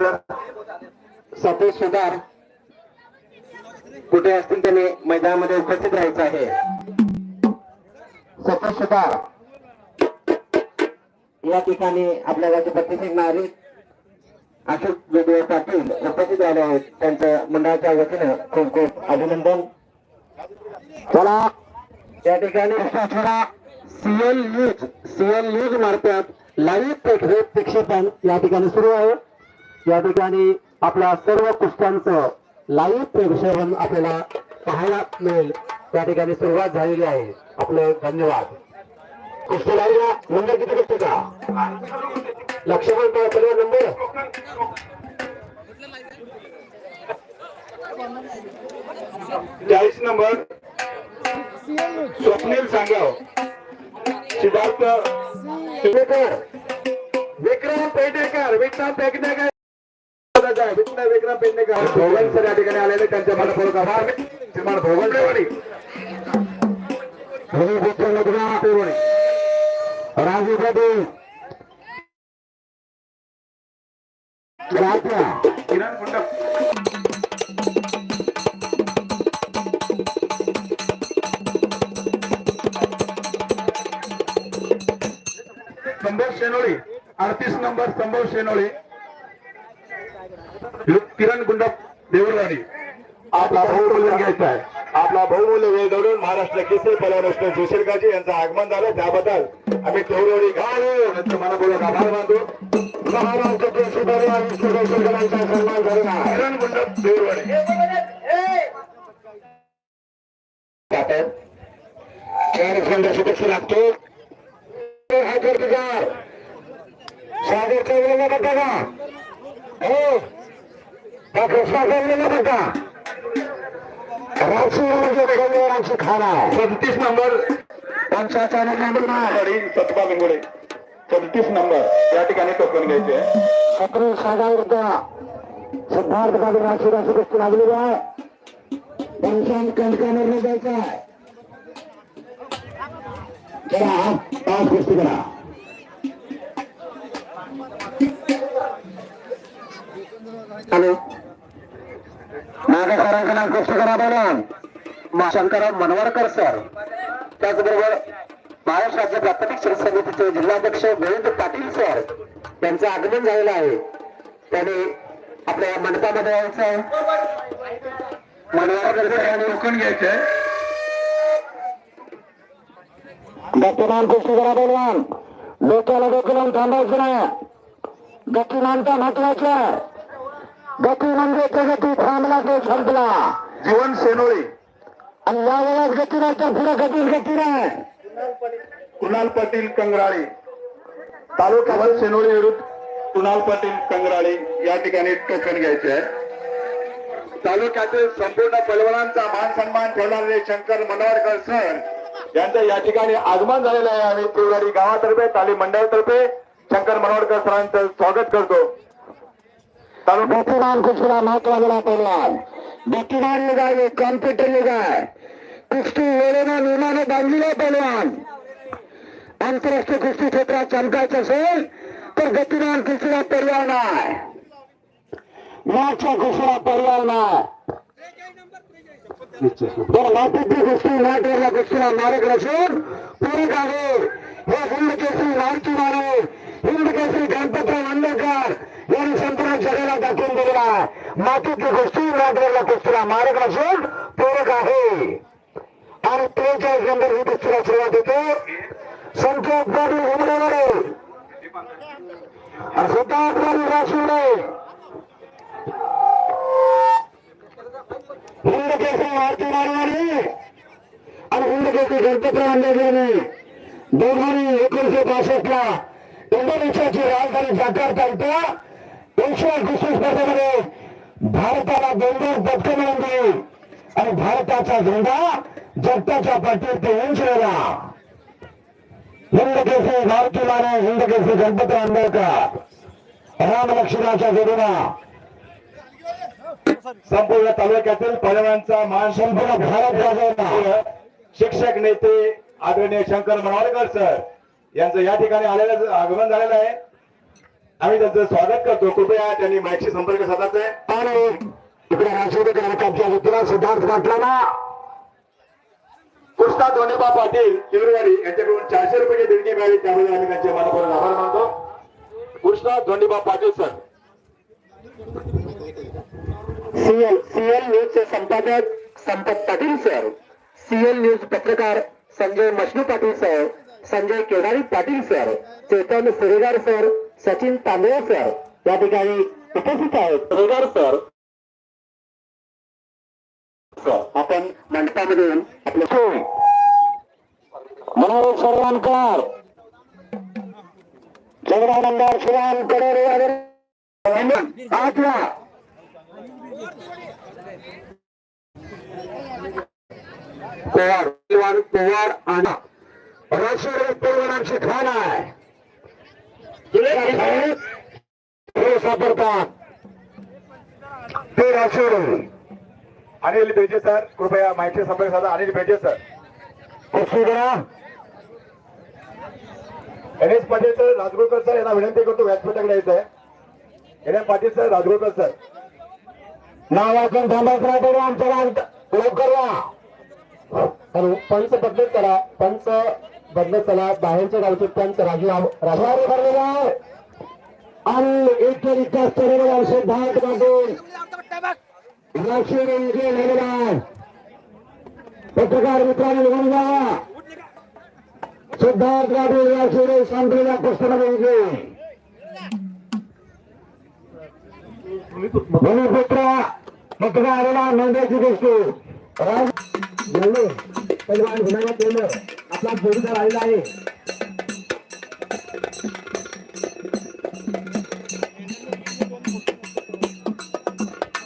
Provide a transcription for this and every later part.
मित्र सतीश सुधार कुठे असतील त्यांनी मैदानामध्ये उपस्थित राहायचं आहे? सतीश सुधार. या ठिकाणी आपल्या गावचे प्रतिनिधी नागरिक अशोक वेगळे पाटील उपस्थित झाले आहेत. त्यांचं मंडळाच्या वतीनं खूप खूप अभिनंदन. चला. या ठिकाणी सीएल न्यूज सीएल न्यूज मार्फत लाईव्ह प्रक्षेपण या ठिकाणी सुरू आहे. या ठिकाणी आपल्या सर्व कुस्त्यांचं लाईव्ह प्रक्षेपण आपल्याला पाहायला मिळेल. त्या ठिकाणी सुरुवात झालेली आहे. आपलं धन्यवाद. कुस्ती नंबर किती कुस्ती का? लक्ष्मण पडवा नंबर? चाळीस नंबर. स्वप्नील सांगाव. सिद्धार्थ. पेडणेकर विक्रम पेडणेकर. विक्रम विष्णू विक्रम पेडणेकर भोगल सर या ठिकाणी आलेले त्यांच्या मनपूर्वक आभार श्रीमान राजू किरण संभव शेनोळी. अडतीस नंबर संभव शेनोळी. किरण गुंडप देऊरवाडी आपला बहुमूल्य घ्यायचा आहे. आपला बहुमूल्य वेळ दौडून महाराष्ट्र केसरी पलावृष्ण सुशील यांचं आगमन झालं त्याबद्दल आम्ही देवरवाडी गाव नंतर मनापूर्वक आभार मानतो सन्मान किरण गुंडप देऊरवाडी चार खंड शुभेच्छा लागतो. हा कर्तकार सागर चौलेला बघा हो. हो कृष्णा चौलेला बघा राजसिंहांची खाना. सदतीस नंबर. पंचाचा नंबर नाही गाडी सतपा लिंगोडे सदतीस नंबर. या ठिकाणी टोकन घ्यायचे. सत्र सागावरचा सिद्धार्थ बाबू राशी गोष्टी लागलेली आहे. पंचांत कंटकानर जायचं आहे. चला पाच गोष्टी करा. हॅलो. नागेकरांचं नाव गोष्ट करा बोला शंकरराव मनवाडकर सर. त्याचबरोबर महाराष्ट्र राज्य प्राथमिक शिक्षण समितीचे जिल्हाध्यक्ष गोविंद पाटील सर यांचं आगमन झालेलं आहे. त्याने आपल्या मंडपामध्ये यायचं. आहे मनवाडकर सरांनी टोकन घ्यायचे गतिमान कुस्ती करा बोलवान. डोक्याला डोकं लावून थांबायचं नाही. गतिमानता महत्वाचं. आहे गती म्हणजे गती थांबला तो संपला. जीवन सेनोळी. आणि या वेळेस गती नाही तर पुढे गतीच गती नाही कुणाल पाटील कंगराळे. तालुका सेनोळी विरुद्ध कुणाल पाटील कंगराळे या ठिकाणी टोकन घ्यायचे आहे तालुक्यातील संपूर्ण पैलवानांचा मान सन्मान ठेवणारे शंकर मनवाडकर सर यांचं या ठिकाणी आगमन झालेलं आहे. आम्ही तिवराडी गावातर्फे तालीम मंडळातर्फे शंकर मनवाडकर सरांचं स्वागत करतो. तालुका गतिमान कुस्तीला महत्त्व दिला पहिलवान गतिमान युग कॉम्प्युटर युग कुस्ती वेळेनं नियमानं बांधलेला पहिलवान आंतरराष्ट्रीय कुस्ती क्षेत्रात चमकायचं असेल तर गतिमान कुस्तीला पर्याय नाही मागच्या कुस्तीला पर्याय नाही तर कुस्ती कुस्तीला मारक नसून पूरक आहे हे हिंद केसरी मारे हिंद केसरी गणपतराव आंबेडकर यांनी संपूर्ण जगाला दाखवून दिलेला आहे. मातीची कुस्ती नाटकला कुस्तीला मारक नसून पूरक आहे. आणि त्रेचाळीस नंबर ही कुस्तीला सुरुवात होते. संकेत पाटील घुमडेवाडे हिंद केसरी भारती मारवाडी आणि हिंद केसरी गणपतराव आंबेडकरांनी दोघांनी एकोणीशे बासष्टला इंडोनेशियाची राजधानी जाकार्ता इथं एकशे दुसरी स्पर्धेमध्ये भारताला दोन दोन पदकं मिळवून दिली. आणि भारताचा झेंडा जगताच्या पाठीत उंचलेला. हिंद केसरी भारती माने हिंद केसरी गणपती आंबेडकर. राम लक्ष्मणाच्या जोडीला. संपूर्ण तालुक्यातील पैलवानांचा मान संपूर्ण भारत गाजवला शिक्षक नेते आदरणीय शंकर मनवाडकर सर यांचं या ठिकाणी आलेलं आगमन झालेलं आहे. आम्ही त्यांचं स्वागत करतो. कृपया त्यांनी माईकशी संपर्क साधायचा आहे. आणि इकडे राष्ट्रवादी वतीला सिद्धार्थ पाटलांना कृष्णा धोंडेबा पाटील किवरवाडी यांच्याकडून चारशे रुपयाची देणगी मिळाली. त्याबद्दल आम्ही त्यांचे मनापूर्वक आभार मानतो. Krishna Dhondeba Patil sir CL CL न्यूजचे संपादक Sampat Patil sir CL news पत्रकार Sanjay Mashnu Patil sir Sanjay Kedari Patil sir Chetan Suregar sir Sachin Tandale sir या ठिकाणी उपस्थित आहेत. सुरेगार सर. आपण मंडपामध्ये येऊन आपलं हो. सोय मनोज सर्वांकर. जगदानंदार श्रीरामकडे आठवा. पवार पवार पवार आणि आहे. त्या खाणीत हे सापडतात. ते राष्ट्रीय अनिल बेजे सर कृपया माईकशी संपर्क साधा. अनिल बेजे सर. करा N S Patil sir Rajgurkar sir यांना विनंती करतो व्यासपीठाकडे यायचं आहे. N S Patil sir Rajgurkar sir. नाव वाचून थांबायचं राहते आमच्या लवकर या. हॅलो पंच बदलत चला पंच बदलत चला बाहेरच्या गावचे पंच राजू राजवारी भरलेला आहे आणि इथं रिक्वेस्ट करेल सिद्धार्थ पाटील राष्ट्रीय रेल्वे झालेला आहे पत्रकार मित्रांनी निघून जा. सिद्धार्थ पाटील राष्ट्रीय संपलेल्या पुस्तकामध्ये भूमिपुत्र मतदार आलेला नोंदवायची गोष्ट. राज जेवढे पैलवान गुन्हा केलं आपला जोडीदार आलेला आहे.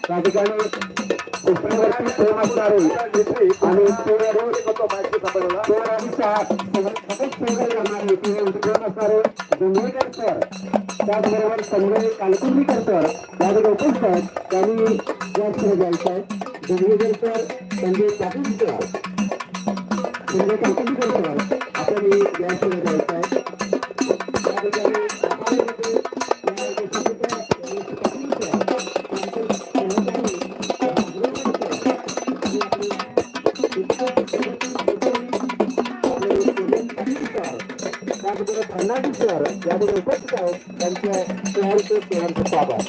त्या ठिकाणी आणि त्याचबरोबर संजय कालकुंडीकर सर. या उपस्थित त्यांनी या पुढे जायचं आहे sir Sanjay Patil sir. Sanjay Kalkundikar sir आपण या पुढे जायचं आहे त्या ठिकाणी आपण इथे या उपस्थित आहेत, रमेश पाटील सर, पंकज सहकारी, राजगुरू सर, त्याबद्दल फर्नांडिस सर या ठिकाणी उपस्थित आहेत त्यांच्या शहरचे शहरचं स्वागत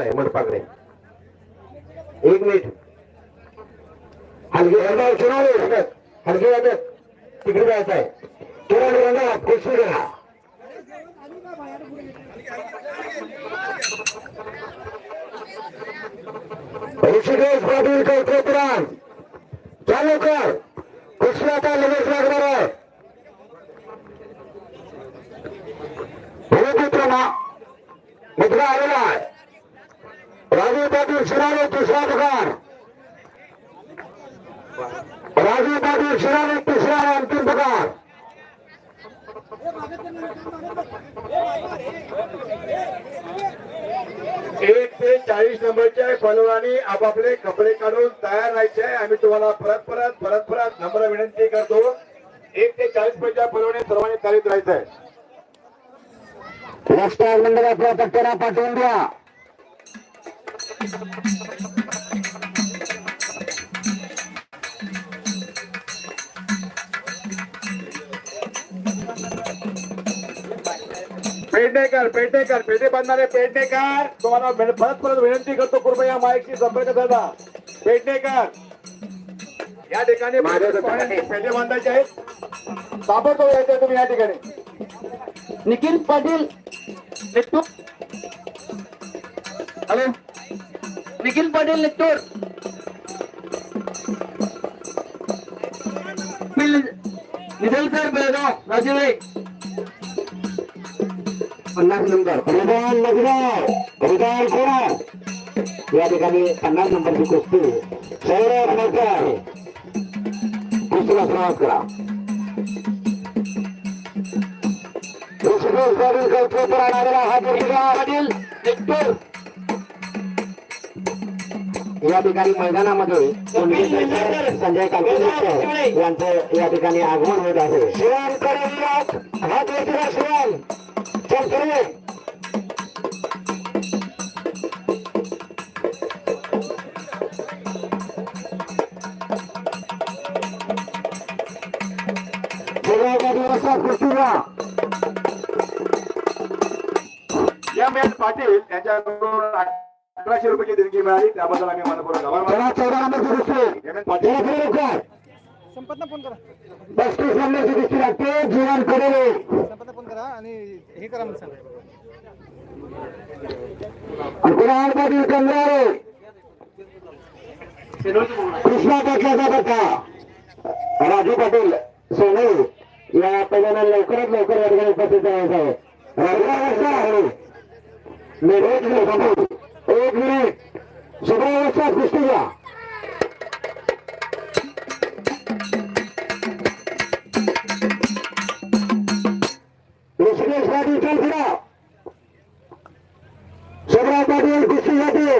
आहे मंडपाकडे एक मिनिट. हलगे हलगा सुनावे हलगे वाटत तिकडे जायचं आहे. किरण लोकांना कुस्ती करा ऋषिकेश पाटील कोकरान चालू कर कृष्ण आता लगेच लागणार आहे. मित्र आलेला आहे. राजू पाटील शिराने तिसरा पगार राजू पाटील शिराने तिसरा अंतिम पगार एक ते चाळीस नंबरच्या फलवानी आपापले कपडे काढून तयार राहायचे आहे. आम्ही तुम्हाला परत परत परत परत नम्र विनंती करतो. एक ते चाळीस पर्यंतच्या फलवानी सर्वांनी चालित राहायचं आहे. राष्ट्रीय मंडळ आपल्या पट्ट्याला पाठवून द्या. पेडणेकर पेडणेकर पेढे बांधणारे पेडणेकर तुम्हाला परत परत विनंती करतो कृपया माईकशी संपर्क साधा पेडणेकर या ठिकाणी पेढे बांधायचे आहेत ताबडतोब यायचे तुम्ही या ठिकाणी. निखिल पाटील हॅलो. निखिल पाटील नित्तूर निधल सर बेळगाव राजूभाई पन्नास नंबर. हरिदान नगराव हरिदान कोण या ठिकाणी पन्नास नंबरची कुस्ती. सौरभ नगर कुस्तीला सुरुवात करा. आणायला हा पाटील निघतो या ठिकाणी मैदानामध्ये संजय कालकुले यांचं या ठिकाणी आगमन होत आहे. शिवान शिवान. पाटील यांच्याकडून अठराशे रुपयाची देणगी मिळाली त्याबद्दल आम्ही मनपूर्वक आभार चौदा नंबरची कुस्ती एम एन पाटील जरा पुढे लवकर संपतला फ़ोन करा। पस्तीस नंबरची कुस्ती लागते जीवन कडे संपतला फ़ोन करा आणि हे करा म्हणून सांगा। कुणाल पाटील कंगराळे कृष्णा पाटलाचा पत्ता राजू पाटील सोने या पहिल्यांदा लवकरात लवकर उपस्थित राहायचं आहे. राजू आहे एक मिनिट थांबू. एक मिनिट सतरा वाजता कुस्ती घ्या ऋषिकेश पाटील चल फिरा सतरा पाटील कुस्ती जाते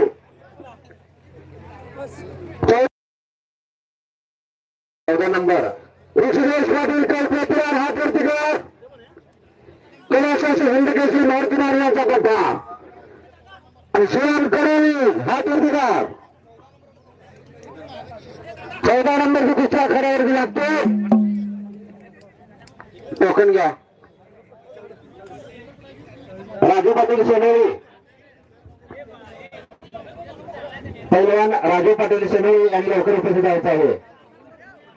चौदा नंबर ऋषिकेश पाटील कल्पेश्वर हा प्रतिकार कैलासाशी हिंदकेशी मारुतीनार यांचा पट्टा आणि शिवान कडोली हा प्रतिकार चौदा नंबरची कुस्त्या खऱ्यावरती लागतो. टोकन घ्या. राजू पाटील सोनेरी पहिलवान राजू पाटील सोनेरी यांनी लवकर उपस्थित व्हायचं आहे.